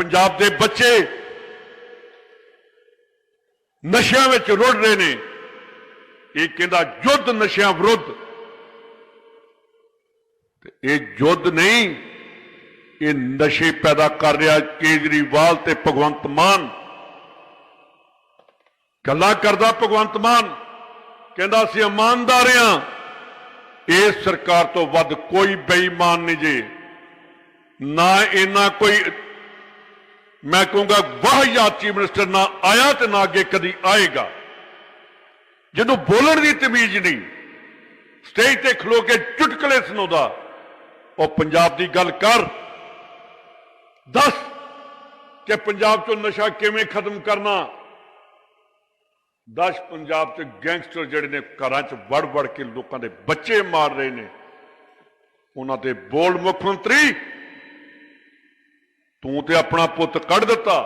ਪੰਜਾਬ ਦੇ ਬੱਚੇ ਨਸ਼ਿਆਂ ਵਿੱਚ ਰੁੜ ਰਹੇ ਨੇ। ਇਹ ਕਹਿੰਦਾ, ਯੁੱਧ ਨਸ਼ਿਆਂ ਵਿਰੁੱਧ। ਤੇ ਇਹ ਯੁੱਧ ਨਹੀਂ, ਇਹ ਨਸ਼ੇ ਪੈਦਾ ਕਰ ਰਿਹਾ ਕੇਜਰੀਵਾਲ ਤੇ ਭਗਵੰਤ ਮਾਨ। ਗੱਲਾਂ ਕਰਦਾ ਭਗਵੰਤ ਮਾਨ, ਕਹਿੰਦਾ, ਅਸੀਂ ਇਮਾਨਦਾਰ ਹਾਂ। ਇਸ ਸਰਕਾਰ ਤੋਂ ਵੱਧ ਕੋਈ ਬੇਈਮਾਨ ਨਹੀਂ ਜੇ। ਨਾ ਇਹਨਾਂ ਕੋਈ ਮੈਂ ਕਹੂੰਗਾ ਵਾਹਿਯਾਤ ਚੀਫ ਮਿਨਿਸਟਰ ਨਾ ਆਇਆ ਤੇ ਨਾ ਅੱਗੇ ਕਦੀ ਆਏਗਾ ਜਦੋਂ ਬੋਲਣ ਦੀ ਤਮੀਜ਼ ਨਹੀਂ ਸਟੇਜ ਤੇ ਖਲੋ ਕੇ ਚੁਟਕਲੇ ਸੁਣਾਉਂਦਾ ਉਹ ਪੰਜਾਬ ਦੀ ਗੱਲ ਕਰ ਦੱਸ ਕਿ ਪੰਜਾਬ ਚੋਂ ਨਸ਼ਾ ਕਿਵੇਂ ਖਤਮ ਕਰਨਾ ਦਸ ਪੰਜਾਬ ਚ ਗੈਂਗਸਟਰ ਜਿਹੜੇ ਨੇ ਘਰਾਂ ਚ ਵੜ ਵੜ ਕੇ ਲੋਕਾਂ ਦੇ ਬੱਚੇ ਮਾਰ ਰਹੇ ਨੇ ਉਹਨਾਂ ਦੇ ਬੋਲ ਮੁੱਖ ਮੰਤਰੀ ਤੂੰ ਤੇ ਆਪਣਾ ਪੁੱਤ ਕੱਢ ਦਿੱਤਾ।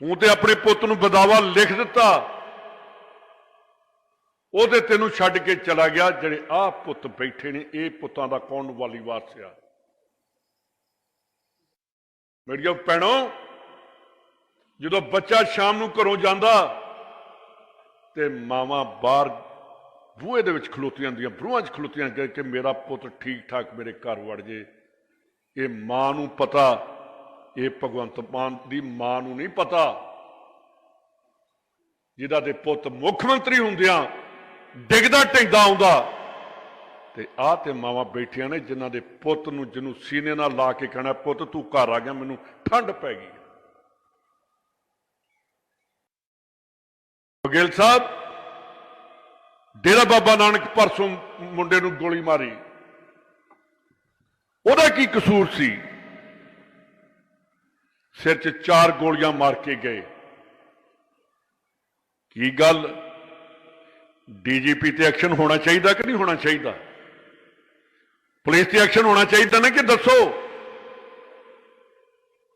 ਤੂੰ ਤੇ ਆਪਣੇ ਪੁੱਤ ਨੂੰ ਬਦਾਵਾ ਲਿਖ ਦਿੱਤਾ। ਉਹਦੇ ਤੈਨੂੰ ਛੱਡ ਕੇ ਚਲਾ ਗਿਆ, ਜਿਹੜੇ ਆਹ ਪੁੱਤ ਬੈਠੇ ਨੇ, ਇਹ ਪੁੱਤਾਂ ਦਾ ਕੌਣ ਵਾਲੀ ਵਾਰਸਿਆ? ਆ ਮੇਰੀਓ ਭੈਣੋ, ਜਦੋਂ ਬੱਚਾ ਸ਼ਾਮ ਨੂੰ ਘਰੋਂ ਜਾਂਦਾ ਤੇ ਮਾਵਾਂ ਬਾਹਰ ਬੂਹੇ ਦੇ ਵਿੱਚ ਖਲੋਤੀਆਂ ਹੁੰਦੀਆਂ, ਬਰੂਹਾਂ 'ਚ ਖਲੋਤੀਆਂ ਕਿ ਮੇਰਾ ਪੁੱਤ ਠੀਕ ਠਾਕ ਮੇਰੇ ਘਰ ਵੜ ਜੇ। ਇਹ ਮਾਂ ਨੂੰ ਪਤਾ, ਇਹ ਭਗਵੰਤ ਮਾਨ ਦੀ ਮਾਂ ਨੂੰ ਨਹੀਂ ਪਤਾ। ਜਿਹਦਾ ਦੇ ਪੁੱਤ ਮੁੱਖ ਮੰਤਰੀ ਹੁੰਦਿਆਂ ਡਿੱਗਦਾ ਢਿੰਦਾ ਆਉਂਦਾ। ਤੇ ਆਹ ਤੇ ਮਾਵਾਂ ਬੈਠੀਆਂ ਨੇ ਜਿਨ੍ਹਾਂ ਦੇ ਪੁੱਤ ਨੂੰ, ਜਿਹਨੂੰ ਸੀਨੇ ਨਾਲ ਲਾ ਕੇ ਕਹਿਣਾ, ਪੁੱਤ, ਤੂੰ ਘਰ ਆ ਗਿਆ, ਮੈਨੂੰ ਠੰਡ ਪੈ ਗਈ ਬਗੇਲ ਸਾਹਿਬ, ਡੇਰਾ ਬਾਬਾ ਨਾਨਕ ਪਰਸੋਂ ਮੁੰਡੇ ਨੂੰ ਗੋਲੀ ਮਾਰੀ। ਉਹਦਾ ਕੀ ਕਸੂਰ ਸੀ? ਸਿਰ 'ਚ ਚਾਰ ਗੋਲੀਆਂ ਮਾਰ ਕੇ ਗਏ। ਕੀ ਗੱਲ? ਡੀਜੀਪੀ ਤੇ ਐਕਸ਼ਨ ਹੋਣਾ ਚਾਹੀਦਾ ਕਿ ਨਹੀਂ ਹੋਣਾ ਚਾਹੀਦਾ? ਪੁਲਿਸ ਤੇ ਐਕਸ਼ਨ ਹੋਣਾ ਚਾਹੀਦਾ ਨਾ ਕਿ ਦੱਸੋ?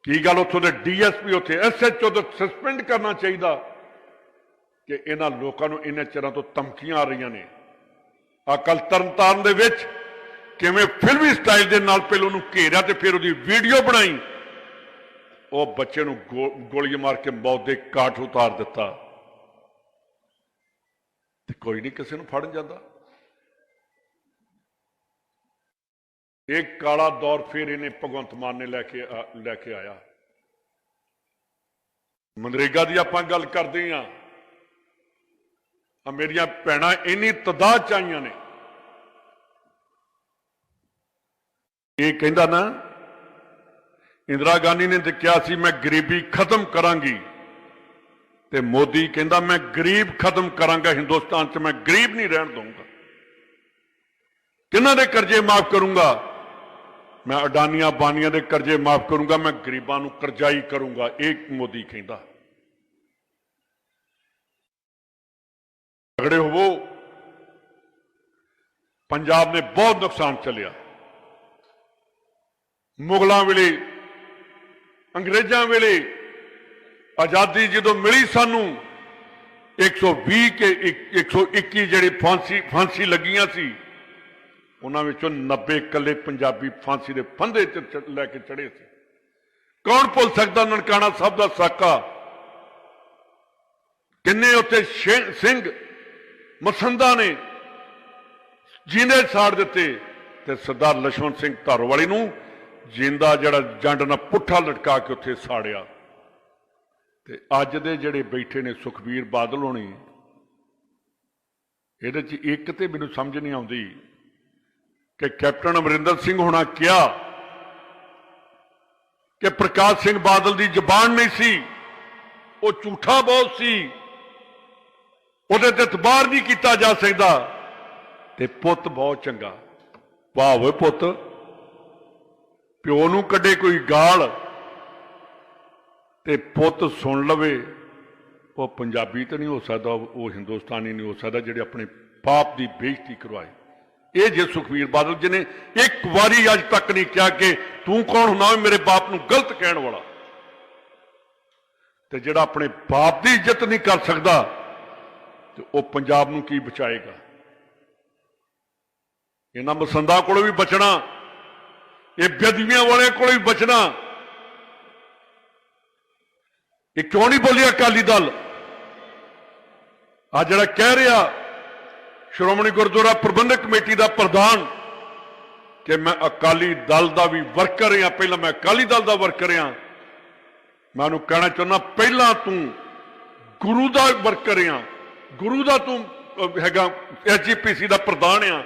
ਕੀ ਗੱਲ ਉੱਥੋਂ ਦੇ ਡੀਐਸਪੀ ਉੱਥੇ ਐਸਐਚਓ ਤੋਂ ਸਸਪੈਂਡ ਕਰਨਾ ਚਾਹੀਦਾ ਕਿ ਇਹਨਾਂ ਲੋਕਾਂ ਨੂੰ ਇਹਨਾਂ ਚਿਰਾਂ ਤੋਂ ਧਮਕੀਆਂ ਆ ਰਹੀਆਂ ਨੇ? ਅਕਲ ਤਰਨਤਾਰਨ ਦੇ ਵਿੱਚ ਕਿਵੇਂ ਫਿਲਮੀ ਸਟਾਈਲ ਦੇ ਨਾਲ ਪਹਿਲਾਂ ਉਹਨੂੰ ਘੇਰਿਆ ਤੇ ਫਿਰ ਉਹਦੀ ਵੀਡੀਓ ਬਣਾਈ। ਉਹ ਬੱਚੇ ਨੂੰ ਗੋ- ਗੋਲੀ ਮਾਰ ਕੇ ਮੌਤ ਦੇ ਕਾਠ ਉਤਾਰ ਦਿੱਤਾ। ਤੇ ਕੋਈ ਨਹੀਂ ਕਿਸੇ ਨੂੰ ਫੜਨ ਜਾਂਦਾ। ਇਹ ਕਾਲਾ ਦੌਰ ਫਿਰ ਇਹਨੇ ਭਗਵੰਤ ਮਾਨ ਨੇ ਲੈ ਕੇ ਲੈ ਕੇ ਆਇਆ। ਮਨਰੇਗਾ ਦੀ ਆਪਾਂ ਗੱਲ ਕਰਦੇ ਹਾਂ। ਆ ਮੇਰੀਆਂ ਭੈਣਾਂ ਇੰਨੀ ਤਦਾਦ ਚ ਆਈਆਂ ਨੇ। ਇਹ ਕਹਿੰਦਾ ਨਾ ਇੰਦਰਾ ਗਾਂਧੀ ਨੇ ਤੇ ਕਿਹਾ ਸੀ ਮੈਂ ਗਰੀਬੀ ਖਤਮ ਕਰਾਂਗੀ ਤੇ ਮੋਦੀ ਕਹਿੰਦਾ ਮੈਂ ਗਰੀਬ ਖਤਮ ਕਰਾਂਗਾ ਹਿੰਦੁਸਤਾਨ 'ਚ ਮੈਂ ਗਰੀਬ ਨਹੀਂ ਰਹਿਣ ਦਊਂਗਾ ਕਿਹਨਾਂ ਦੇ ਕਰਜ਼ੇ ਮਾਫ ਕਰੂੰਗਾ ਮੈਂ ਅਡਾਨੀਆਂ ਬਾਨੀਆਂ ਦੇ ਕਰਜ਼ੇ ਮਾਫ ਕਰੂੰਗਾ ਮੈਂ ਗਰੀਬਾਂ ਨੂੰ ਕਰਜ਼ਾਈ ਕਰੂੰਗਾ ਇਹ ਮੋਦੀ ਕਹਿੰਦਾ ਤਗੜੇ ਹੋਵੋ ਪੰਜਾਬ ਨੇ ਬਹੁਤ ਨੁਕਸਾਨ ਚੱਲਿਆ ਮੁਗਲਾਂ ਵੇਲੇ, ਅੰਗਰੇਜ਼ਾਂ ਵੇਲੇ ਆਜ਼ਾਦੀ ਜਦੋਂ ਮਿਲੀ ਸਾਨੂੰ 120 ਕੇ 121 ਜਿਹੜੇ ਫਾਂਸੀ ਫਾਂਸੀ ਲੱਗੀਆਂ ਸੀ, ਉਹਨਾਂ ਵਿੱਚੋਂ 90 ਇਕੱਲੇ ਪੰਜਾਬੀ ਫਾਂਸੀ ਦੇ ਫੰਦੇ ਤੇ ਲੈ ਕੇ ਚੜੇ ਸੀ। ਕੌਣ ਭੁੱਲ ਸਕਦਾ ਨਨਕਾਣਾ ਸਾਹਿਬ ਦਾ ਸਾਕਾ? ਕਿੰਨੇ ਉੱਤੇ ਸਿੰਘ ਮਸੰਦਾ ਨੇ ਜਿੰਦੇ ਸਾੜ ਦਿੱਤੇ ਤੇ ਸਰਦਾਰ ਲਛਮਣ ਸਿੰਘ ਧਾਰੋਵਾਲੀ ਨੂੰ ਜਿੰਦਾ ਜਿਹੜਾ ਜੰਡ ਨਾਲ ਪੁੱਠਾ ਲਟਕਾ ਕੇ ਉੱਥੇ ਸਾੜਿਆ। ਤੇ ਅੱਜ ਦੇ ਜਿਹੜੇ ਬੈਠੇ ਨੇ ਸੁਖਬੀਰ ਬਾਦਲ ਹੋਣੀ, ਇਹਦੇ 'ਚ ਇੱਕ ਤੇ ਮੈਨੂੰ ਸਮਝ ਨਹੀਂ ਆਉਂਦੀ ਕਿ ਕੈਪਟਨ ਅਮਰਿੰਦਰ ਸਿੰਘ ਹੋਣਾ ਕਿਹਾ ਕਿ ਪ੍ਰਕਾਸ਼ ਸਿੰਘ ਬਾਦਲ ਦੀ ਜ਼ਬਾਨ ਨਹੀਂ ਸੀ, ਉਹ ਝੂਠਾ ਬਹੁਤ ਸੀ। ਉਹਦੇ ਤੇ ਇਤਬਾਰ ਨਹੀਂ ਕੀਤਾ ਜਾ ਸਕਦਾ ਤੇ ਪੁੱਤ ਬਹੁਤ ਚੰਗਾ। ਵਾਹ ਓਏ ਪੁੱਤ। ਪਿਓ ਨੂੰ ਕੱਢੇ ਕੋਈ ਗਾਲ ਤੇ ਪੁੱਤ ਸੁਣ ਲਵੇ, ਉਹ ਪੰਜਾਬੀ ਤਾਂ ਨਹੀਂ ਹੋ ਸਕਦਾ, ਉਹ ਹਿੰਦੁਸਤਾਨੀ ਨਹੀਂ ਹੋ ਸਕਦਾ, ਜਿਹੜੇ ਆਪਣੇ ਬਾਪ ਦੀ ਬੇਇੱਜ਼ਤੀ ਕਰਵਾਏ। ਇਹ ਜੇ ਸੁਖਵੀਰ ਬਾਦਲ ਜੀ ਨੇ ਇੱਕ ਵਾਰੀ ਅੱਜ ਤੱਕ ਨਹੀਂ ਕਿਹਾ ਕਿ ਤੂੰ ਕੌਣ ਹੁੰਦਾ ਓਏ ਮੇਰੇ ਬਾਪ ਨੂੰ ਗਲਤ ਕਹਿਣ ਵਾਲਾ। ਤੇ ਜਿਹੜਾ ਆਪਣੇ ਬਾਪ ਦੀ ਇੱਜ਼ਤ ਨਹੀਂ ਕਰ ਸਕਦਾ, ਤੇ ਉਹ ਪੰਜਾਬ ਨੂੰ ਕੀ ਬਚਾਏਗਾ? ਇਹਨਾਂ ਮਸੰਦਾ ਕੋਲੋਂ ਵੀ ਬਚਣਾ। ਇਹ ਬੇਦਬੀਆਂ ਵਾਲਿਆਂ ਕੋਲੋਂ ਹੀ ਬਚਣਾ। ਇਹ ਕਿਉਂ ਨਹੀਂ ਬੋਲਿਆ ਅਕਾਲੀ ਦਲ? ਆ ਜਿਹੜਾ ਕਹਿ ਰਿਹਾ ਸ਼੍ਰੋਮਣੀ ਗੁਰਦੁਆਰਾ ਪ੍ਰਬੰਧਕ ਕਮੇਟੀ ਦਾ ਪ੍ਰਧਾਨ ਕਿ ਮੈਂ ਅਕਾਲੀ ਦਲ ਦਾ ਵੀ ਵਰਕਰ ਹਾਂ ਪਹਿਲਾਂ ਮੈਂ ਅਕਾਲੀ ਦਲ ਦਾ ਵਰਕਰ ਹਾਂ। ਮੈਂ ਉਹਨੂੰ ਕਹਿਣਾ ਚਾਹੁੰਦਾ ਪਹਿਲਾਂ ਤੂੰ ਗੁਰੂ ਦਾ ਵਰਕਰ ਆ ਗੁਰੂ ਦਾ ਤੂੰ ਅਹ, ਹੈਗਾ ਐਸਜੀਪੀਸੀ ਦਾ ਪ੍ਰਧਾਨ ਆ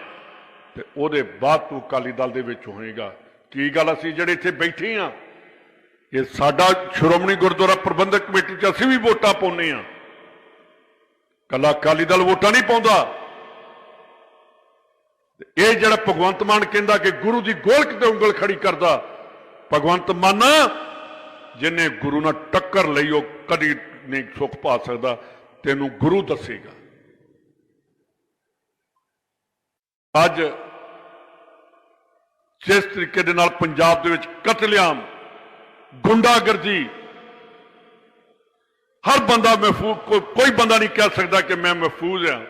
ਤੇ ਉਹਦੇ ਬਾਅਦ ਤੂੰ ਅਕਾਲੀ ਦਲ ਦੇ ਵਿੱਚ ਹੋਏਗਾ। ਕੀ ਗੱਲ ਅਸੀਂ ਜਿਹੜੇ ਇੱਥੇ ਬੈਠੇ ਆ? ਇਹ ਸਾਡਾ ਸ਼੍ਰੋਮਣੀ ਗੁਰਦੁਆਰਾ ਪ੍ਰਬੰਧਕ ਕਮੇਟੀ 'ਚ ਅਸੀਂ ਵੀ ਵੋਟਾਂ ਪਾਉਂਦੇ ਆ। ਕੱਲਾ ਅਕਾਲੀ ਦਲ ਵੋਟਾਂ ਨਹੀਂ ਪਾਉਂਦਾ। ਇਹ ਜਿਹੜਾ ਭਗਵੰਤ ਮਾਨ ਕਹਿੰਦਾ ਕਿ ਗੁਰੂ ਦੀ ਗੋਲਕ ਤੇ ਉਂਗਲ ਖੜੀ ਕਰਦਾ, ਭਗਵੰਤ ਮਾਨ ਜਿਨੇ ਗੁਰੂ ਨਾਲ ਟੱਕਰ ਲਈ ਉਹ ਕਦੀ ਨਹੀਂ ਸੁੱਖ ਪਾ ਸਕਦਾ, ਤੈਨੂੰ ਗੁਰੂ ਦੱਸੇਗਾ। ਅੱਜ ਜਿਸ ਤਰੀਕੇ ਦੇ ਨਾਲ ਪੰਜਾਬ ਦੇ ਵਿੱਚ ਕਤਲੇਆਮ, ਗੁੰਡਾਗਰਦੀ, ਹਰ ਬੰਦਾ ਮਹਿਫੂਜ਼ ਕੋਈ ਬੰਦਾ ਨਹੀਂ ਕਹਿ ਸਕਦਾ ਕਿ ਮੈਂ ਮਹਿਫੂਜ਼ ਹਾਂ।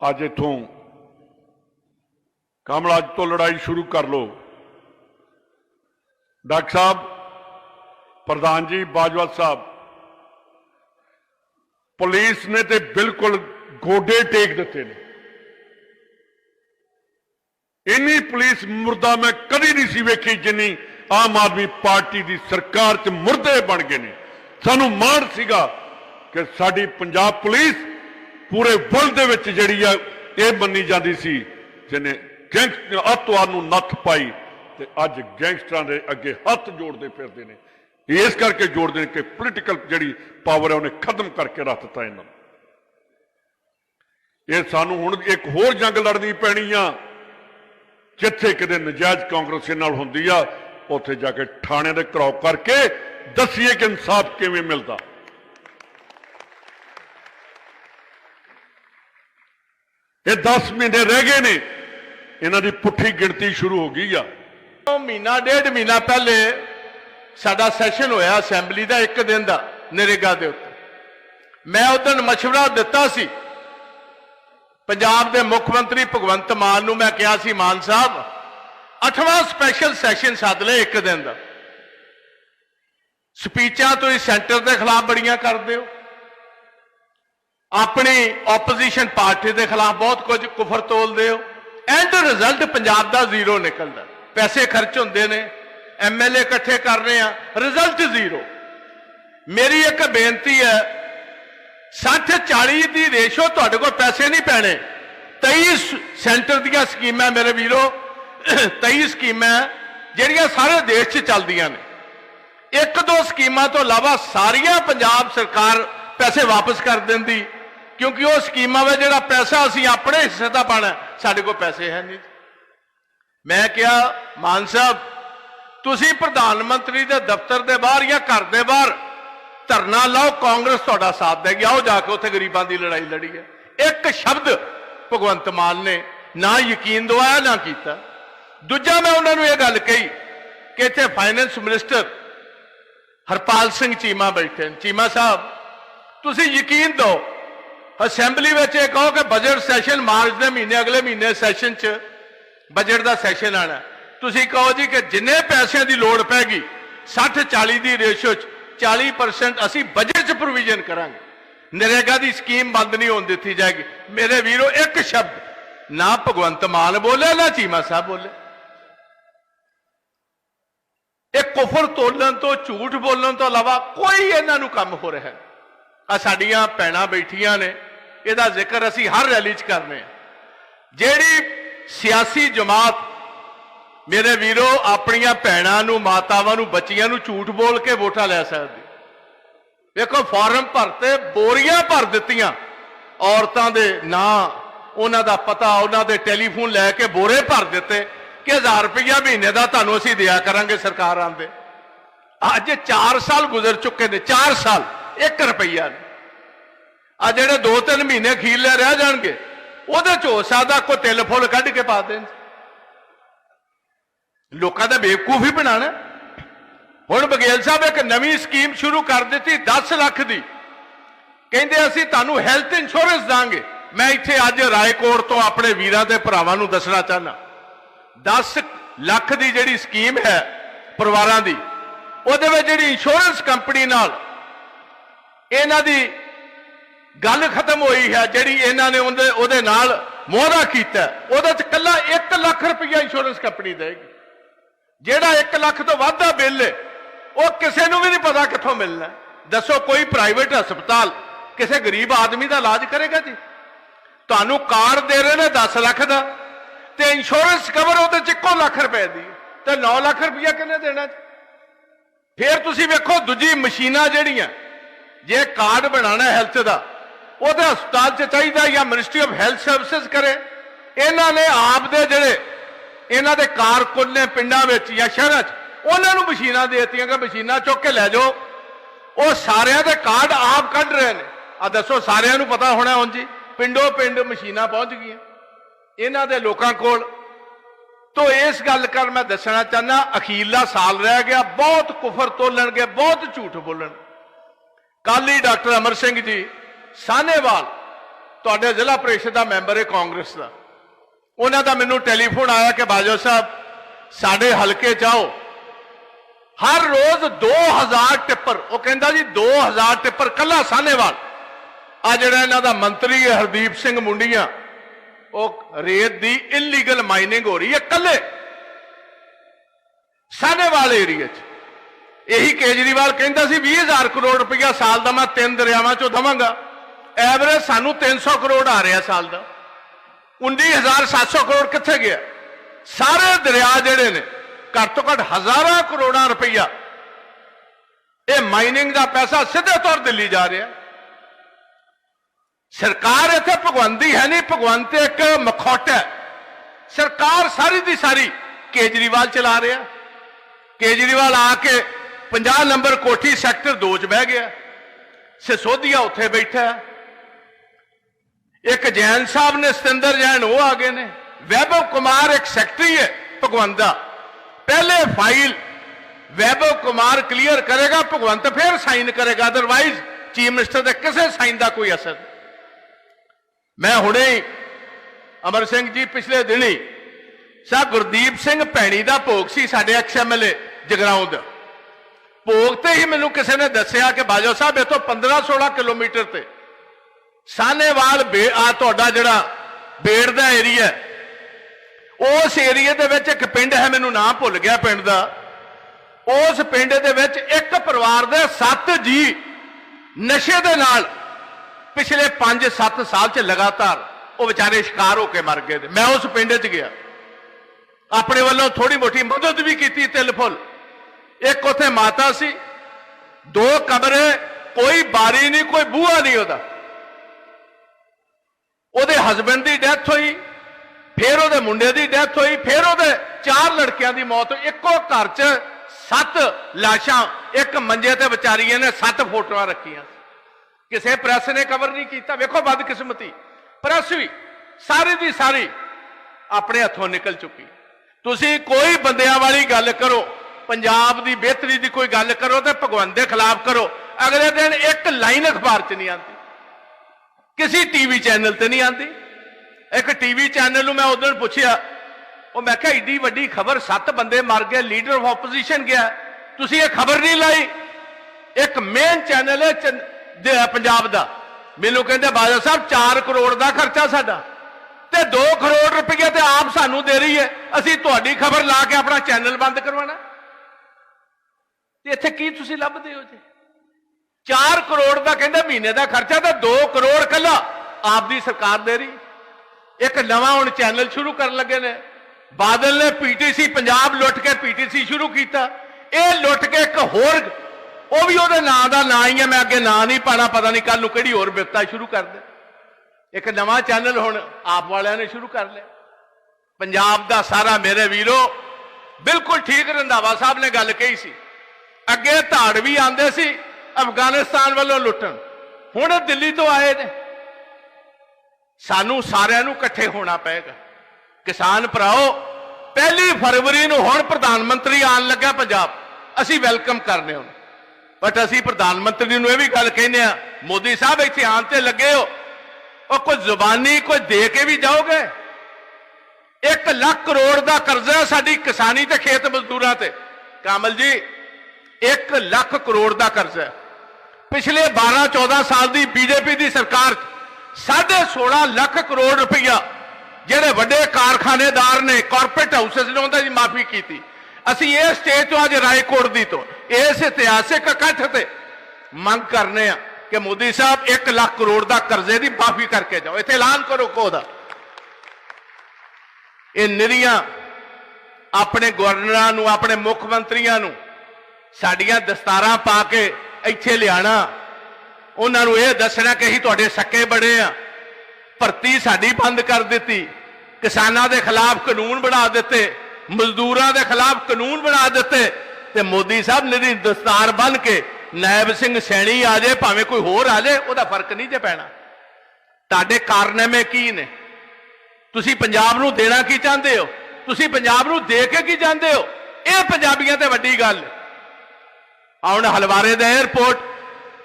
ਅੱਜ ਇਥੋਂ ਕਮਲ, ਅੱਜ ਤੋਂ ਲੜਾਈ ਸ਼ੁਰੂ ਕਰ ਲੋ ਡਾਕਟਰ ਸਾਹਿਬ, ਪ੍ਰਧਾਨ ਜੀ, ਬਾਜਵਾ ਸਾਹਿਬ, ਪੁਲਿਸ ਨੇ ਤੇ ਬਿਲਕੁਲ ਗੋਡੇ ਟੇਕ ਦਿੱਤੇ ਨੇ। ਇੰਨੀ ਪੁਲਿਸ ਮੁਰਦਾ ਮੈਂ ਕਦੀ ਨਹੀਂ ਸੀ ਵੇਖੀ ਜਿੰਨੀ ਆਮ ਆਦਮੀ ਪਾਰਟੀ ਦੀ ਸਰਕਾਰ 'ਚ ਮੁਰਦੇ ਬਣ ਗਏ ਨੇ। ਸਾਨੂੰ ਮਾਣ ਸੀਗਾ ਕਿ ਸਾਡੀ ਪੰਜਾਬ ਪੁਲਿਸ ਪੂਰੇ ਵਰਲਡ ਦੇ ਵਿੱਚ ਜਿਹੜੀ ਆ, ਇਹ ਮੰਨੀ ਜਾਂਦੀ ਸੀ, ਜਿਹਨੇ ਗੈਂਗਸਟਰ ਅਤਵਾਦ ਨੂੰ ਨੱਥ ਪਾਈ ਤੇ ਅੱਜ ਗੈਂਗਸਟਰਾਂ ਦੇ ਅੱਗੇ ਹੱਥ ਜੋੜਦੇ ਫਿਰਦੇ ਨੇ। ਇਸ ਕਰਕੇ ਜੋੜਦੇ ਨੇ ਕਿ ਪੋਲੀਟੀਕਲ ਜਿਹੜੀ ਪਾਵਰ ਹੈ ਉਹਨੇ ਖਤਮ ਕਰਕੇ ਰੱਖ ਦਿੱਤਾ ਇਹਨਾਂ ਨੂੰ। ਇਹ ਸਾਨੂੰ ਹੁਣ ਇੱਕ ਹੋਰ ਜੰਗ ਲੜਨੀ ਪੈਣੀ ਆ। ਜਿੱਥੇ ਕਿਤੇ ਨਜਾਇਜ਼ ਕਾਂਗਰਸੀ ਨਾਲ ਹੁੰਦੀ ਆ, ਉੱਥੇ ਜਾ ਕੇ ਥਾਣੇ ਦੇ ਘਰਾਓ ਕਰਕੇ ਦੱਸੀਏ ਕਿ ਇਨਸਾਫ ਕਿਵੇਂ ਮਿਲਦਾ। ਇਹ 10 ਮਹੀਨੇ ਰਹਿ ਗਏ ਨੇ, ਇਹਨਾਂ ਦੀ ਪੁੱਠੀ ਗਿਣਤੀ ਸ਼ੁਰੂ ਹੋ ਗਈ ਆ। ਮਹੀਨਾ, ਡੇਢ ਮਹੀਨਾ ਪਹਿਲੇ ਸਾਡਾ ਸੈਸ਼ਨ ਹੋਇਆ ਅਸੈਂਬਲੀ ਦਾ, ਇੱਕ ਦਿਨ ਦਾ, ਨਰੇਗਾ ਦੇ ਉੱਤੇ। ਮੈਂ ਉਦੋਂ ਮਸ਼ਵਰਾ ਦਿੱਤਾ ਸੀ। ਪੰਜਾਬ ਦੇ ਮੁੱਖ ਮੰਤਰੀ ਭਗਵੰਤ ਮਾਨ ਨੂੰ ਮੈਂ ਕਿਹਾ ਸੀ, ਮਾਨ ਸਾਹਿਬ, ਅਠਵਾਂ ਸਪੈਸ਼ਲ ਸੈਸ਼ਨ ਸੱਦ ਲੈ ਇੱਕ ਦਿਨ ਦਾ। ਸਪੀਚਾਂ ਤੁਸੀਂ ਸੈਂਟਰ ਦੇ ਖਿਲਾਫ ਬੜੀਆਂ ਕਰਦੇ ਹੋ। ਆਪਣੀ ਆਪੋਜੀਸ਼ਨ ਪਾਰਟੀ ਦੇ ਖਿਲਾਫ ਬਹੁਤ ਕੁਝ ਕੁਫਰ ਤੋਲਦੇ ਹੋ। ਐਂਡ ਰਿਜ਼ਲਟ ਪੰਜਾਬ ਦਾ ਜ਼ੀਰੋ ਨਿਕਲਦਾ। ਪੈਸੇ ਖਰਚ ਹੁੰਦੇ ਨੇ ਐਮਐਲਏ ਇਕੱਠੇ ਕਰ ਰਹੇ ਆ ਰਿਜ਼ਲਟ ਜ਼ੀਰੋ। ਮੇਰੀ ਇੱਕ ਬੇਨਤੀ ਹੈ 60 40 ਦੀ ਰੇਸ਼ੋ ਤੁਹਾਡੇ ਕੋਲ ਪੈਸੇ ਨਹੀਂ ਪੈਣੇ। 23 ਸੈਂਟਰ ਦੀਆਂ ਸਕੀਮਾਂ ਮੇਰੇ ਵੀਰੋ 23 ਸਕੀਮਾਂ ਜਿਹੜੀਆਂ ਸਾਰੇ ਦੇਸ਼ 'ਚ ਚੱਲਦੀਆਂ ਨੇ। ਇੱਕ ਦੋ ਸਕੀਮਾਂ ਤੋਂ ਇਲਾਵਾ ਸਾਰੀਆਂ ਪੰਜਾਬ ਸਰਕਾਰ ਪੈਸੇ ਵਾਪਸ ਕਰ ਦਿੰਦੀ, ਕਿਉਂਕਿ ਉਹ ਸਕੀਮਾਂ ਵਿੱਚ ਜਿਹੜਾ ਪੈਸਾ ਅਸੀਂ ਆਪਣੇ ਹਿੱਸੇ ਦਾ ਪਾਣਾ, ਸਾਡੇ ਕੋਲ ਪੈਸੇ ਹੈ ਨਹੀਂ। ਮੈਂ ਕਿਹਾ, ਮਾਨ ਸਾਹਿਬ, ਤੁਸੀਂ ਪ੍ਰਧਾਨ ਮੰਤਰੀ ਦੇ ਦਫ਼ਤਰ ਦੇ ਬਾਹਰ ਜਾਂ ਘਰ ਦੇ ਬਾਹਰ ਧਰਨਾ ਲਾਓ, ਕਾਂਗਰਸ ਤੁਹਾਡਾ ਸਾਥ ਦੇਗੀ ਆਓ ਜਾ ਕੇ ਉੱਥੇ ਗਰੀਬਾਂ ਦੀ ਲੜਾਈ ਲੜੀ ਹੈ। ਇੱਕ ਸ਼ਬਦ ਭਗਵੰਤ ਮਾਨ ਨੇ ਨਾ ਯਕੀਨ ਦਵਾਇਆ, ਨਾ ਕੀਤਾ। ਦੂਜਾ ਮੈਂ ਉਹਨਾਂ ਨੂੰ ਇਹ ਗੱਲ ਕਹੀ ਕਿ ਇੱਥੇ ਫਾਈਨੈਂਸ ਮਿਨਿਸਟਰ ਹਰਪਾਲ ਸਿੰਘ ਚੀਮਾ ਬੈਠੇ ਨੇ। ਚੀਮਾ ਸਾਹਿਬ, ਤੁਸੀਂ ਯਕੀਨ ਦਿਓ ਅਸੈਂਬਲੀ ਵਿੱਚ ਇਹ ਕਹੋ ਕਿ ਬਜਟ ਸੈਸ਼ਨ ਮਾਰਚ ਦੇ ਮਹੀਨੇ, ਅਗਲੇ ਮਹੀਨੇ ਸੈਸ਼ਨ 'ਚ ਬਜਟ ਦਾ ਸੈਸ਼ਨ ਆਣਾ। ਤੁਸੀਂ ਕਹੋ ਜੀ ਕਿ ਜਿੰਨੇ ਪੈਸਿਆਂ ਦੀ ਲੋੜ ਪੈਗੀ 60 40 ਦੀ ਰੇਸ਼ੋ 'ਚ 40% ਅਸੀਂ ਬਜਟ 'ਚ ਪ੍ਰੋਵੀਜ਼ਨ ਕਰਾਂਗੇ। ਨਰੇਗਾ ਦੀ ਸਕੀਮ ਬੰਦ ਨਹੀਂ ਹੋਣ ਦਿੱਤੀ ਜਾਏਗੀ। ਮੇਰੇ ਵੀਰੋ, ਇੱਕ ਸ਼ਬਦ, ਨਾ ਭਗਵੰਤ ਮਾਨ ਬੋਲੇ ਨਾ ਚੀਮਾ ਸਾਹਿਬ ਬੋਲੇ ਇਹ ਕੁਫਰ ਤੋਲਣ ਤੋਂ, ਝੂਠ ਬੋਲਣ ਤੋਂ ਇਲਾਵਾ ਕੋਈ ਇਹਨਾਂ ਨੂੰ ਕੰਮ ਹੋ ਰਿਹਾ ਆ ਸਾਡੀਆਂ ਭੈਣਾਂ ਬੈਠੀਆਂ ਨੇ, ਇਹਦਾ ਜ਼ਿਕਰ ਅਸੀਂ ਹਰ ਰੈਲੀ 'ਚ ਕਰਨੇ ਆ ਜਿਹੜੀ ਸਿਆਸੀ ਜਮਾਤ ਮੇਰੇ ਵੀਰੋ, ਆਪਣੀਆਂ ਭੈਣਾਂ ਨੂੰ, ਮਾਤਾਵਾਂ ਨੂੰ, ਬੱਚੀਆਂ ਨੂੰ ਝੂਠ ਬੋਲ ਕੇ ਵੋਟਾਂ ਲੈ ਸਕਦੇ। ਵੇਖੋ ਫਾਰਮ ਭਰਤੇ, ਬੋਰੀਆਂ ਭਰ ਦਿੱਤੀਆਂ। ਔਰਤਾਂ ਦੇ ਨਾਂ, ਉਹਨਾਂ ਦਾ ਪਤਾ, ਉਹਨਾਂ ਦੇ ਟੈਲੀਫੋਨ ਲੈ ਕੇ ਬੋਰੇ ਭਰ ਦਿੱਤੇ ਕਿ 1000 ਰੁਪਇਆ ਮਹੀਨੇ ਦਾ ਤੁਹਾਨੂੰ ਅਸੀਂ ਦਿਆ ਕਰਾਂਗੇ ਸਰਕਾਰ ਆਂਦੇ ਅੱਜ 4 ਸਾਲ ਗੁਜ਼ਰ ਚੁੱਕੇ ਨੇ 4 ਸਾਲ 1 ਰੁਪਈਆ ਆ ਜਿਹੜੇ 2-3 ਮਹੀਨੇ ਖੀਲੇ ਰਹਿ ਜਾਣਗੇ, ਉਹਦੇ ਚ ਹੋ ਸਕਦਾ ਕੋਈ ਤਿਲ ਫੁੱਲ ਕੱਢ ਕੇ ਪਾ ਦੇਣ। ਲੋਕਾਂ ਦਾ ਬੇਵਕੂਫ ਹੀ ਬਣਾਣਾ। ਹੁਣ ਬਗੇਲ ਸਾਹਿਬ ਇੱਕ ਨਵੀਂ ਸਕੀਮ ਸ਼ੁਰੂ ਕਰ ਦਿੱਤੀ 10 ਲੱਖ ਦੀ। ਕਹਿੰਦੇ ਅਸੀਂ ਤੁਹਾਨੂੰ ਹੈਲਥ ਇੰਸ਼ੋਰੈਂਸ ਦਾਂਗੇ। ਮੈਂ ਇੱਥੇ ਅੱਜ ਰਾਏਕੋਟ ਤੋਂ ਆਪਣੇ ਵੀਰਾਂ ਤੇ ਭਰਾਵਾਂ ਨੂੰ ਦੱਸਣਾ ਚਾਹਨਾ 10 ਲੱਖ ਦੀ ਜਿਹੜੀ ਸਕੀਮ ਹੈ ਪਰਿਵਾਰਾਂ ਦੀ, ਉਹਦੇ ਵਿੱਚ ਜਿਹੜੀ ਇੰਸ਼ੋਰੈਂਸ ਕੰਪਨੀ ਨਾਲ ਇਹਨਾਂ ਦੀ ਗੱਲ ਖਤਮ ਹੋਈ ਹੈ, ਜਿਹੜੀ ਇਹਨਾਂ ਨੇ ਉਹਦੇ ਉਹਦੇ ਨਾਲ ਮੋਹਰਾ ਕੀਤਾ, ਉਹਦੇ ਚ ਕੱਲਾ 1 ਲੱਖ ਰੁਪਈਆ ਇੰਸ਼ੋਰੈਂਸ ਕੰਪਨੀ ਦੇਗੀ ਜਿਹੜਾ 1 ਲੱਖ ਤੋਂ ਵੱਧ ਦਾ ਬਿੱਲ ਹੈ ਉਹ ਕਿਸੇ ਨੂੰ ਵੀ ਨਹੀਂ ਪਤਾ ਕਿੱਥੋਂ ਮਿਲਣਾ। ਦੱਸੋ, ਕੋਈ ਪ੍ਰਾਈਵੇਟ ਹਸਪਤਾਲ ਕਿਸੇ ਗਰੀਬ ਆਦਮੀ ਦਾ ਇਲਾਜ ਕਰੇਗਾ ਜੀ? ਤੁਹਾਨੂੰ ਕਾਰਡ ਦੇ ਰਹੇ ਨੇ 10 ਲੱਖ ਦਾ, ਤੇ ਇੰਸ਼ੋਰੈਂਸ ਕਵਰ ਉਹਦੇ ਚ 1 ਲੱਖ ਰੁਪਏ ਦੀ ਹੈ। ਤੇ 9 ਲੱਖ ਰੁਪਈਆ ਕਿੰਨੇ ਦੇਣਾ ਜੀ? ਫਿਰ ਤੁਸੀਂ ਵੇਖੋ, ਦੂਜੀ ਮਸ਼ੀਨਾਂ ਜਿਹੜੀਆਂ, ਜੇ ਕਾਰਡ ਬਣਾਣਾ ਹੈਲਥ ਦਾ, ਉਹਦੇ ਹਸਪਤਾਲ 'ਚ ਚਾਹੀਦਾ ਜਾਂ ਮਿਨਿਸਟਰੀ ਆਫ ਹੈਲਥ ਸਰਵਿਸਿਜ਼ ਕਰੇ। ਇਹਨਾਂ ਨੇ ਆਪ ਦੇ ਜਿਹੜੇ ਇਹਨਾਂ ਦੇ ਕਾਰਕੁਨ ਨੇ ਪਿੰਡਾਂ ਵਿੱਚ ਜਾਂ ਸ਼ਹਿਰਾਂ 'ਚ, ਉਹਨਾਂ ਨੂੰ ਮਸ਼ੀਨਾਂ ਦੇ ਦਿੱਤੀਆਂ ਕਿ ਮਸ਼ੀਨਾਂ ਚੁੱਕ ਕੇ ਲੈ ਜਾਓ। ਉਹ ਸਾਰਿਆਂ ਦੇ ਕਾਰਡ ਆਪ ਕੱਢ ਰਹੇ ਨੇ। ਆ ਦੱਸੋ, ਸਾਰਿਆਂ ਨੂੰ ਪਤਾ ਹੋਣਾ ਹੁਣ ਜੀ, ਪਿੰਡੋਂ ਪਿੰਡ ਮਸ਼ੀਨਾਂ ਪਹੁੰਚ ਗਈਆਂ। ਇਹਨਾਂ ਦੇ ਲੋਕਾਂ ਕੋਲ, ਤੋ ਇਸ ਗੱਲ ਕਰ ਮੈਂ ਦੱਸਣਾ ਚਾਹਨਾ ਅਖੀਰਲਾ ਸਾਲ ਰਹਿ ਗਿਆ, ਬਹੁਤ ਕੁਫਰ ਤੋਲਣਗੇ ਬਹੁਤ ਝੂਠ ਬੋਲਣ। ਕੱਲ ਹੀ ਡਾਕਟਰ ਅਮਰ ਸਿੰਘ ਜੀ ਸਾਨੇਵਾਲ ਤੁਹਾਡੇ ਜ਼ਿਲ੍ਹਾ ਪ੍ਰੀਸ਼ਦ ਦਾ ਮੈਂਬਰ ਹੈ ਕਾਂਗਰਸ ਦਾ। ਉਹਨਾਂ ਦਾ ਮੈਨੂੰ ਟੈਲੀਫੋਨ ਆਇਆ ਕਿ ਬਾਜੋ ਸਾਹਿਬ, ਸਾਡੇ ਹਲਕੇ ਚ ਆਓ ਹਰ ਰੋਜ਼ 2000 ਟਿੱਪਰ, ਉਹ ਕਹਿੰਦਾ ਜੀ 2000 ਟਿੱਪਰ ਕੱਲਾ ਸਾਹਨੇਵਾਲ। ਆ ਜਿਹੜਾ ਇਹਨਾਂ ਦਾ ਮੰਤਰੀ ਹੈ ਹਰਦੀਪ ਸਿੰਘ ਮੁੰਡੀਆਂ, ਉਹ ਰੇਤ ਦੀ ਇਲੀਗਲ ਮਾਈਨਿੰਗ ਹੋ ਰਹੀ ਹੈ ਕੱਲੇ ਸਾਹਨੇਵਾਲ ਏਰੀਆ 'ਚ। ਇਹੀ ਕੇਜਰੀਵਾਲ ਕਹਿੰਦਾ ਸੀ 20000 ਕਰੋੜ ਰੁਪਇਆ ਸਾਲ ਦਾ ਮੈਂ ਤਿੰਨ ਦਰਿਆਵਾਂ 'ਚੋਂ ਦਵਾਂਗਾ। ਐਵਰੇਜ ਸਾਨੂੰ 300 ਕਰੋੜ ਆ ਰਿਹਾ ਸਾਲ ਦਾ। 19700 ਕਰੋੜ ਕਿੱਥੇ ਗਿਆ? ਸਾਰੇ ਦਰਿਆ ਜਿਹੜੇ ਨੇ, ਘੱਟ ਤੋਂ ਘੱਟ ਹਜ਼ਾਰਾਂ ਕਰੋੜਾਂ ਰੁਪਈਆ। ਇਹ ਮਾਈਨਿੰਗ ਦਾ ਪੈਸਾ ਸਿੱਧੇ ਤੌਰ ਦਿੱਲੀ ਜਾ ਰਿਹਾ। ਸਰਕਾਰ ਇੱਥੇ ਭਗਵੰਤੀ ਹੈ ਨਹੀਂ, ਭਗਵੰਤ ਇੱਕ ਮਖੌਟਾ ਹੈ। ਸਰਕਾਰ ਸਾਰੀ ਦੀ ਸਾਰੀ ਕੇਜਰੀਵਾਲ ਚਲਾ ਰਿਹਾ। ਕੇਜਰੀਵਾਲ ਆ ਕੇ 50 ਨੰਬਰ ਕੋਠੀ ਸੈਕਟਰ 2 ਚ ਬਹਿ ਗਿਆ। ਸਿਸੋਦੀਆ ਉੱਥੇ ਬੈਠਾ ਹੈ। ਇੱਕ ਜੈਨ ਸਾਹਿਬ ਨੇ ਸਤਿੰਦਰ ਜੈਨ, ਉਹ ਆ ਗਏ ਨੇ। ਵੈਭਵ ਕੁਮਾਰ ਇੱਕ ਸੈਕਟਰੀ ਹੈ, ਭਗਵੰਤ ਦਾ। ਪਹਿਲੇ ਫਾਈਲ ਵੈਭਵ ਕੁਮਾਰ ਕਲੀਅਰ ਕਰੇਗਾ, ਭਗਵੰਤ ਫਿਰ ਸਾਈਨ ਕਰੇਗਾ ਅਦਰਵਾਈਜ਼ ਚੀਫ ਮਿਨਿਸਟਰ ਦੇ ਕਿਸੇ ਸਾਈਨ ਦਾ ਕੋਈ ਅਸਰ ਨਹੀਂ। ਮੈਂ ਹੁਣੇ ਅਮਰ ਸਿੰਘ ਜੀ ਪਿਛਲੇ ਦਿਨੀ ਸਾ ਗੁਰਦੀਪ ਸਿੰਘ ਭੈਣੀ ਦਾ ਭੋਗ ਸੀ ਸਾਡੇ ਐਕਸਐਮਐਲਏ ਜਗਰਾਉਂ ਦਾ ਭੋਗ ਤੇ ਹੀ ਮੈਨੂੰ ਕਿਸੇ ਨੇ ਦੱਸਿਆ ਕਿ ਬਾਜੋ ਸਾਹਿਬ ਇਥੋਂ 15 16 ਕਿਲੋਮੀਟਰ ਤੇ ਸਾਨੇਵਾਲ ਬੇ, ਆ ਤੁਹਾਡਾ ਜਿਹੜਾ ਬੇੜ ਦਾ ਏਰੀਆ ਉਸ ਏਰੀਆ ਦੇ ਵਿੱਚ ਇੱਕ ਪਿੰਡ ਹੈ, ਮੈਨੂੰ ਨਾਮ ਭੁੱਲ ਗਿਆ ਪਿੰਡ ਦਾ। ਉਸ ਪਿੰਡ ਦੇ ਵਿੱਚ ਇੱਕ ਪਰਿਵਾਰ ਦੇ 7 ਜੀ ਨਸ਼ੇ ਦੇ ਨਾਲ ਪਿਛਲੇ 5-7 ਸਾਲ ਚ ਲਗਾਤਾਰ ਉਹ ਵਿਚਾਰੇ ਸ਼ਿਕਾਰ ਹੋ ਕੇ ਮਰ ਗਏ ਨੇ। ਮੈਂ ਉਸ ਪਿੰਡ 'ਚ ਗਿਆ। ਆਪਣੇ ਵੱਲੋਂ ਥੋੜੀ ਮੋਟੀ ਮਦਦ ਵੀ ਕੀਤੀ ਤਿਲ ਫੁੱਲ। ਇੱਕ ਉਥੇ ਮਾਤਾ ਸੀ, ਦੋ ਕਮਰੇ, ਕੋਈ ਬਾਰੀ ਨਹੀਂ, ਕੋਈ ਬੂਹਾ ਨਹੀਂ ਉਹਦਾ। ਉਹਦੇ ਹਸਬੰਡ ਦੀ ਡੈਥ ਹੋਈ, ਫਿਰ ਉਹਦੇ ਮੁੰਡੇ ਦੀ ਡੈਥ ਹੋਈ, ਫਿਰ ਉਹਦੇ ਚਾਰ ਲੜਕਿਆਂ ਦੀ ਮੌਤ ਹੋਈ। ਇੱਕੋ ਘਰ 'ਚ ਸੱਤ ਲਾਸ਼ਾਂ, ਇੱਕ ਮੰਜੇ ਤੇ ਵਿਚਾਰੀਆਂ ਨੇ ਸੱਤ ਫੋਟੋਆਂ ਰੱਖੀਆਂ। ਕਿਸੇ ਪ੍ਰੈਸ ਨੇ ਕਵਰ ਨਹੀਂ ਕੀਤਾ। ਵੇਖੋ ਬਦਕਿਸਮਤੀ। ਪ੍ਰੈਸ ਵੀ ਸਾਰੀ ਦੀ ਸਾਰੀ ਆਪਣੇ ਹੱਥੋਂ ਨਿਕਲ ਚੁੱਕੀ। ਤੁਸੀਂ ਕੋਈ ਬੰਦਿਆਂ ਵਾਲੀ ਗੱਲ ਕਰੋ, ਪੰਜਾਬ ਦੀ ਬਿਹਤਰੀ ਦੀ ਕੋਈ ਗੱਲ ਕਰੋ ਤੇ ਭਗਵੰਤ ਦੇ ਖਿਲਾਫ ਕਰੋ। ਅਗਲੇ ਦਿਨ ਇੱਕ ਲਾਈਨ ਅਖਬਾਰ 'ਚ ਨਹੀਂ ਆਉਂਦੀ। ਕਿਸੇ ਟੀਵੀ ਚੈਨਲ ਤੇ ਨਹੀਂ ਆਉਂਦੀ ਇੱਕ ਟੀਵੀ ਚੈਨਲ ਨੂੰ ਮੈਂ ਉਦੋਂ ਪੁੱਛਿਆ, ਉਹ ਮੈਂ ਕਿਹਾ, ਏਡੀ ਵੱਡੀ ਖਬਰ, ਸੱਤ ਬੰਦੇ ਮਰ ਗਏ, ਲੀਡਰ ਆਫ ਆਪੋਜੀਸ਼ਨ ਗਿਆ। ਤੁਸੀਂ ਇਹ ਖਬਰ ਨਹੀਂ ਲਾਈ? ਇੱਕ ਮੇਨ ਚੈਨਲ ਹੈ ਚੰ- ਪੰਜਾਬ ਦਾ। ਮੈਨੂੰ ਕਹਿੰਦੇ ਬਾਜਾ ਸਾਹਿਬ 4 ਕਰੋੜ ਦਾ ਖਰਚਾ ਸਾਡਾ ਤੇ 2 ਕਰੋੜ ਰੁਪਏ ਤੇ ਆਪ ਸਾਨੂੰ ਦੇ ਰਹੀ ਹੈ। ਅਸੀਂ ਤੁਹਾਡੀ ਖਬਰ ਲਾ ਕੇ ਆਪਣਾ ਚੈਨਲ ਬੰਦ ਕਰਵਾਣਾ ਤੇ ਇੱਥੇ ਕੀ ਤੁਸੀਂ ਲੱਭਦੇ ਹੋ ਜੀ? 4 ਕਰੋੜ ਦਾ ਕਹਿੰਦਾ ਮਹੀਨੇ ਦਾ ਖਰਚਾ ਤਾਂ 2 ਕਰੋੜ ਕੱਲਾ ਆਪ ਦੀ ਸਰਕਾਰ ਦੇ ਰਹੀ। ਇੱਕ ਨਵਾਂ ਹੁਣ ਚੈਨਲ ਸ਼ੁਰੂ ਕਰਨ ਲੱਗੇ ਨੇ। ਬਾਦਲ ਨੇ ਪੀਟੀਸੀ ਪੰਜਾਬ ਲੁੱਟ ਕੇ ਪੀਟੀਸੀ ਸ਼ੁਰੂ ਕੀਤਾ। ਇਹ ਲੁੱਟ ਕੇ ਇੱਕ ਹੋਰ ਉਹ ਵੀ ਉਹਦੇ ਨਾਂ ਦਾ ਨਾਂ ਹੀ ਹੈ ਮੈਂ ਅੱਗੇ ਨਾਂ ਨਹੀਂ ਪਾਣਾ, ਪਤਾ ਨਹੀਂ ਕੱਲ ਨੂੰ ਕਿਹੜੀ ਹੋਰ ਵਿਪਤਾ ਸ਼ੁਰੂ ਕਰ ਦੇ। ਇੱਕ ਨਵਾਂ ਚੈਨਲ ਹੁਣ ਆਪ ਵਾਲਿਆਂ ਨੇ ਸ਼ੁਰੂ ਕਰ ਲਿਆ। ਪੰਜਾਬ ਦਾ ਸਾਰਾ ਮੇਰੇ ਵੀਰੋ, ਬਿਲਕੁਲ ਠੀਕ ਰੰਧਾਵਾ ਸਾਹਿਬ ਨੇ ਗੱਲ ਕਹੀ ਸੀ। ਅੱਗੇ ਧਾੜ ਵੀ ਆਂਦੇ ਸੀ ਅਫਗਾਨਿਸਤਾਨ ਵੱਲੋਂ ਲੁੱਟਣ। ਹੁਣ ਦਿੱਲੀ ਤੋਂ ਆਏ ਨੇ। ਸਾਨੂੰ ਸਾਰਿਆਂ ਨੂੰ ਇਕੱਠੇ ਹੋਣਾ ਪਏਗਾ। ਕਿਸਾਨ ਭਰਾਓ, ਪਹਿਲੀ ਫਰਵਰੀ ਨੂੰ ਹੁਣ ਪ੍ਰਧਾਨ ਮੰਤਰੀ ਆਣ ਲੱਗਾ ਪੰਜਾਬ। ਅਸੀਂ ਵੈਲਕਮ ਕਰਨੇ ਹਾਂ ਬਟ ਅਸੀਂ ਪ੍ਰਧਾਨ ਮੰਤਰੀ ਨੂੰ ਇਹ ਵੀ ਗੱਲ ਕਹਿੰਦੇ ਆ ਮੋਦੀ ਸਾਹਿਬ ਇੱਥੇ ਆਣ ਤੇ ਲੱਗੇ ਹੋ। ਉਹ ਕੋਈ ਜ਼ੁਬਾਨੀ, ਕੋਈ ਦੇ ਕੇ ਵੀ ਜਾਓਗੇ? 1 ਲੱਖ ਕਰੋੜ ਦਾ ਕਰਜ਼ਾ ਸਾਡੀ ਕਿਸਾਨੀ ਤੇ ਖੇਤ ਮਜ਼ਦੂਰਾਂ ਤੇ। ਕਾਮਲ ਜੀ 1 ਲੱਖ ਕਰੋੜ ਦਾ ਕਰਜ਼ਾ ਪਿਛਲੇ 12 14 ਸਾਲ ਦੀ ਬੀਜੇਪੀ ਦੀ ਸਰਕਾਰ 'ਚ 16.5 ਲੱਖ ਕਰੋੜ ਰੁਪਈਆ ਜਿਹੜੇ ਵੱਡੇ ਕਾਰਖਾਨੇਦਾਰ ਨੇ ਕਾਰਪੋਰੇਟ ਹਾਊਸਸ ਨੇ ਉਹਨਾਂ ਦੀ ਮਾਫੀ ਕੀਤੀ। ਅਸੀਂ ਇਹ ਸਟੇਜ ਤੋਂ ਅੱਜ ਰਾਏਕੋਟ ਦੀ ਤੋਂ, ਇਸ ਇਤਿਹਾਸਿਕ ਇਕੱਠ ਤੇ ਮੰਗ ਕਰਨੇ ਆ ਕਿ ਮੋਦੀ ਸਾਹਿਬ 1 ਲੱਖ ਕਰੋੜ ਦਾ ਕਰਜ਼ੇ ਦੀ ਮਾਫੀ ਕਰਕੇ ਜਾਓ। ਇੱਥੇ ਐਲਾਨ ਕਰੋ ਕੋਦਾ ਇਹ ਨਿਰੀਆਂ ਆਪਣੇ ਗਵਰਨਰਾਂ ਨੂੰ, ਆਪਣੇ ਮੁੱਖ ਮੰਤਰੀਆਂ ਨੂੰ ਸਾਡੀਆਂ ਦਸਤਾਰਾਂ ਪਾ ਕੇ ਇੱਥੇ ਲਿਆਣਾ। ਉਹਨਾਂ ਨੂੰ ਇਹ ਦੱਸਣਾ ਕਿ ਅਸੀਂ ਤੁਹਾਡੇ ਸੱਕੇ ਬਣੇ ਆ। ਭਰਤੀ ਸਾਡੀ ਬੰਦ ਕਰ ਦਿੱਤੀ। ਕਿਸਾਨਾਂ ਦੇ ਖਿਲਾਫ ਕਾਨੂੰਨ ਬਣਾ ਦਿੱਤੇ। ਮਜ਼ਦੂਰਾਂ ਦੇ ਖਿਲਾਫ ਕਾਨੂੰਨ ਬਣਾ ਦਿੱਤੇ। ਤੇ ਮੋਦੀ ਸਾਹਿਬ ਨਿਰੀ ਦਸਤਾਰ ਬੰਨ ਕੇ ਨਾਇਬ ਸਿੰਘ ਸੈਣੀ ਆ ਜਾਏ ਭਾਵੇਂ ਕੋਈ ਹੋਰ ਆ ਜਾਏ ਉਹਦਾ ਫ਼ਰਕ ਨਹੀਂ ਜੇ ਪੈਣਾ। ਤੁਹਾਡੇ ਕਾਰਨਾਮੇ ਕੀ ਨੇ? ਤੁਸੀਂ ਪੰਜਾਬ ਨੂੰ ਦੇਣਾ ਕੀ ਚਾਹੁੰਦੇ ਹੋ? ਤੁਸੀਂ ਪੰਜਾਬ ਨੂੰ ਦੇ ਕੇ ਕੀ ਚਾਹੁੰਦੇ ਹੋ? ਇਹ ਪੰਜਾਬੀਆਂ ਤੇ ਵੱਡੀ ਗੱਲ। ਹੈ। ਆਹ ਹੁਣ ਹਲਵਾਰੇ ਦਾ 에ਅਰਪੋਰਟ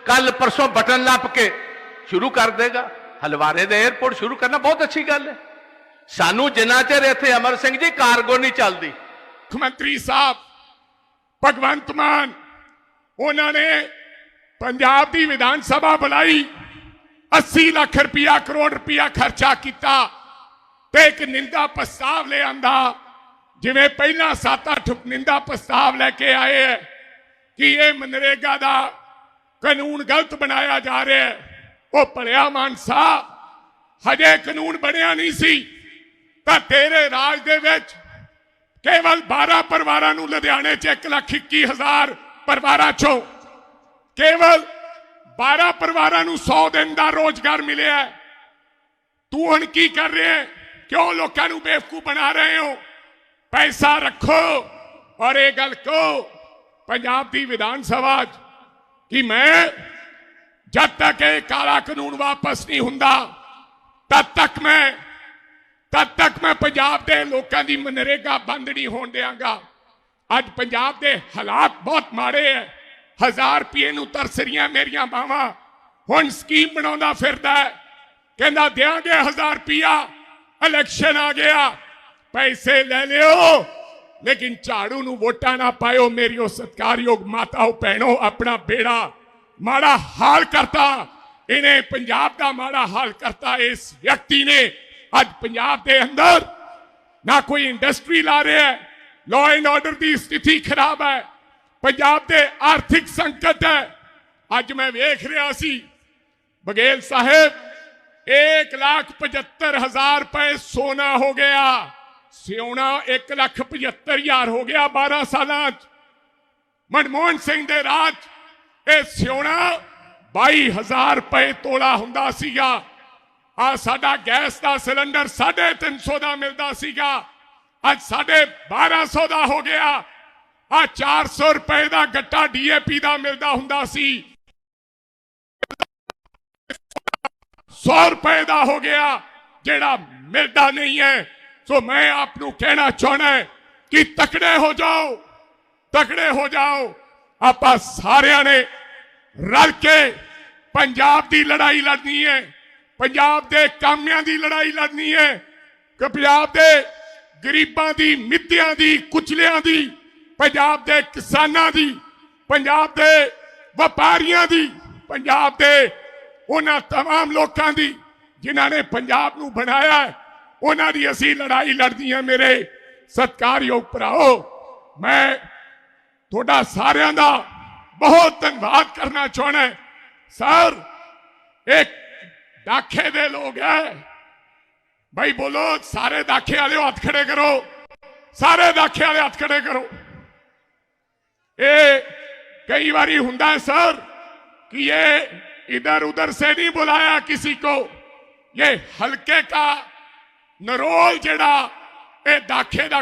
ਕੱਲ ਪਰਸੋਂ ਬਟਨ ਲੱਪ ਕੇ ਸ਼ੁਰੂ ਕਰ ਦੇਗਾ। ਹਲਵਾਰੇ ਦਾ 에ਅਰਪੋਰਟ ਸ਼ੁਰੂ ਕਰਨਾ ਬਹੁਤ ਅੱਛੀ ਗੱਲ ਹੈ। ਸਾਨੂੰ ਜਿੰਨਾ ਚਿਰ ਇੱਥੇ ਅਮਰ ਸਿੰਘ ਜੀ ਕਾਰਗੋ ਨਹੀਂ ਚੱਲਦੀ। ਮੁੱਖ ਮੰਤਰੀ ਸਾਹਿਬ, ਭਗਵੰਤ ਮਾਨ, ਉਹਨਾਂ ਨੇ ਪੰਜਾਬ ਦੀ ਵਿਧਾਨ ਸਭਾ ਬੁਲਾਈ 80 ਲੱਖ ਰੁਪਇਆ, ਕਰੋੜ ਰੁਪਇਆ ਖਰਚਾ ਕੀਤਾ ਤੇ ਇੱਕ ਨਿੰਦਾ ਪ੍ਰਸਤਾਵ ਲੈ ਆਂਦਾ ਜਿਵੇਂ ਪਹਿਲਾਂ 7-8 ਨਿੰਦਾ ਪ੍ਰਸਤਾਵ ਲੈ ਕੇ ਆਏ ਹੈ ਕਿ ਇਹ ਮਨਰੇਗਾ ਦਾ ਕਾਨੂੰਨ ਗਲਤ ਬਣਾਇਆ ਜਾ ਰਿਹਾ ਹੈ? ਉਹ ਭਲਿਆ ਮਾਨਸਾ, ਹਜੇ ਕਾਨੂੰਨ ਬਣਿਆ ਨਹੀਂ ਸੀ। ਤਾਂ ਤੇਰੇ ਰਾਜ ਦੇ ਵਿੱਚ ਕੇਵਲ 12 ਪਰਿਵਾਰਾਂ ਨੂੰ ਲੁਧਿਆਣੇ 'ਚ 1 ਲੱਖ 21 ਹਜ਼ਾਰ ਪਰਿਵਾਰਾਂ 'ਚੋਂ ਕੇਵਲ 12 ਪਰਿਵਾਰਾਂ ਨੂੰ 100 ਦਿਨ ਦਾ ਰੋਜ਼ਗਾਰ ਮਿਲਿਆ ਤੂੰ ਹੁਣ ਕੀ ਕਰ ਰਿਹਾ ਕਿਉਂ ਲੋਕਾਂ ਨੂੰ ਬੇਵਕੂਫ ਬਣਾ ਰਹੇ ਹੋ? ਪੈਸਾ ਰੱਖੋ ਔਰ ਇਹ ਗੱਲ ਕਹੋ ਪੰਜਾਬ ਦੀ ਵਿਧਾਨ ਸਭਾ 'ਚ ਕਿ ਮੈਂ ਜਦ ਤੱਕ ਇਹ ਕਾਲਾ ਕਾਨੂੰਨ ਵਾਪਸ ਨਹੀਂ ਹੁੰਦਾ, ਤਦ ਤੱਕ ਮੈਂ, ਤਦ ਤੱਕ ਮੈਂ ਪੰਜਾਬ ਦੇ ਲੋਕਾਂ ਦੀ ਮਨਰੇਗਾ ਬੰਦ ਨਹੀਂ ਹੋਣ ਦਿਆਂਗਾ। ਅੱਜ ਪੰਜਾਬ ਦੇ ਹਾਲਾਤ ਬਹੁਤ ਮਾੜੇ ਐ। ਹਜ਼ਾਰ ਰੁਪਏ ਨੂੰ ਤਰਸ ਰਹੀਆਂ ਮੇਰੀਆਂ ਬਾਵਾਂ ਹੁਣ ਸਕੀਮ ਬਣਾਉਂਦਾ ਫਿਰਦਾ ਕਹਿੰਦਾ ਦਿਆਂਗੇ ਹਜ਼ਾਰ ਰੁਪਿਆ ਇਲੈਕਸ਼ਨ ਆ ਗਿਆ। ਪੈਸੇ ਲੈ ਲਿਓ। ਲੇਕਿਨ ਝਾੜੂ ਨੂੰ ਵੋਟਾਂ ਨਾ ਪਾਇਓ ਮੇਰੀਓ ਸਤਕਾਰਯੋਗ ਮਾਤਾਓ ਭੈਣੋ ਆਪਣਾ ਬੇੜਾ ਮਾੜਾ ਹਾਲ ਕਰਤਾ ਇਹਨੇ ਪੰਜਾਬ ਦਾ ਮਾੜਾ ਹਾਲ ਕਰਤਾ ਇਸ ਵਿਅਕਤੀ ਨੇ ਅੱਜ ਪੰਜਾਬ ਦੇ ਅੰਦਰ ਨਾ ਕੋਈ ਇੰਡਸਟਰੀ ਲਾ ਰਿਹਾ ਹੈ ਲਾਅ ਐਂਡ ਆਰਡਰ ਦੀ ਸਥਿਤੀ ਖਰਾਬ ਹੈ ਪੰਜਾਬ ਦੇ ਆਰਥਿਕ ਸੰਕਟ ਹੈ ਅੱਜ ਮੈਂ ਵੇਖ ਰਿਹਾ ਸੀ ਬਗੇਲ ਸਾਹਿਬ 1 ਲੱਖ 75 ਹਜ਼ਾਰ ਰੁਪਏ ਸੋਨਾ ਹੋ ਗਿਆ ਸਿਉਣਾ 1 ਲੱਖ 75 ਹਜ਼ਾਰ ਹੋ ਗਿਆ 12 ਸਾਲਾਂ ਚ। ਮਨਮੋਹਨ ਸਿੰਘ ਦੇ ਰਾਜ, ਇਹ ਸਿਉਣਾ 22000 ਰੁਪਏ ਤੋਲਾ ਹੁੰਦਾ ਸੀਗਾ। ਆ ਸਾਡਾ ਗੈਸ ਦਾ ਸਿਲੰਡਰ 350 ਦਾ ਮਿਲਦਾ ਸੀਗਾ। ਅੱਜ ਸਾਡੇ 1200 ਦਾ ਹੋ ਗਿਆ। ਆ 400 ਰੁਪਏ ਦਾ ਗੱਟਾ ਡੀਏਪੀ ਦਾ ਮਿਲਦਾ ਹੁੰਦਾ ਸੀ। 100 ਰੁਪਏ ਦਾ ਹੋ ਗਿਆ, ਜਿਹੜਾ ਮਿਲਦਾ ਨਹੀਂ ਹੈ। ਸੋ ਮੈਂ ਆਪ ਨੂੰ ਕਹਿਣਾ ਚਾਹਣਾ ਹੈ ਕਿ ਤਕੜੇ ਹੋ ਜਾਓ ਤਕੜੇ ਹੋ ਜਾਓ ਆਪਾਂ ਸਾਰਿਆਂ ਨੇ ਰਲ ਕੇ ਪੰਜਾਬ ਦੀ ਲੜਾਈ ਲੜਨੀ ਹੈ ਪੰਜਾਬ ਦੇ ਕਾਮਿਆਂ ਦੀ ਲੜਾਈ ਲੜਨੀ ਹੈ ਕਿ ਪੰਜਾਬ ਦੇ ਗਰੀਬਾਂ ਦੀ ਮਿੱਤਿਆਂ ਦੀ ਕੁਚਲਿਆਂ ਦੀ ਪੰਜਾਬ ਦੇ ਕਿਸਾਨਾਂ ਦੀ ਪੰਜਾਬ ਦੇ ਵਪਾਰੀਆਂ ਦੀ ਪੰਜਾਬ ਦੇ ਉਹਨਾਂ तमाम ਲੋਕਾਂ ਦੀ ਜਿਨ੍ਹਾਂ ਨੇ ਪੰਜਾਬ ਨੂੰ ਬਣਾਇਆ ਹੈ, ਉਹਨਾਂ ਦੀ ਅਸੀਂ ਲੜਾਈ ਲੜਨੀ ਹੈ ਮੇਰੇ ਸਤਿਕਾਰਯੋਗ ਭਰਾਓ ਮੈਂ ਤੁਹਾਡਾ ਸਾਰਿਆਂ ਦਾ ਬਹੁਤ ਧੰਨਵਾਦ ਕਰਨਾ ਚਾਹਣਾ ਹੈ। ਸਰ ਇੱਕ ਦਾਖੇ ਦੇ ਲੋਕ ਹੈ ਭਾਈ ਬੋਲੋ ਸਾਰੇ ਦਾਖੇ ਵਾਲੇ ਹੱਥ ਖੜੇ ਕਰੋ ਸਾਰੇ ਦਾਖੇ ਵਾਲੇ ਹੱਥ ਖੜੇ ਕਰੋ ਇਹ कई बारी ਹੁੰਦਾ है सर कि ये इधर उधर से नहीं बुलाया किसी को ये हल्के का ਨਰੋਲ ਜਿਹੜਾ ਇਹ ਦਾਖੇ ਦਾ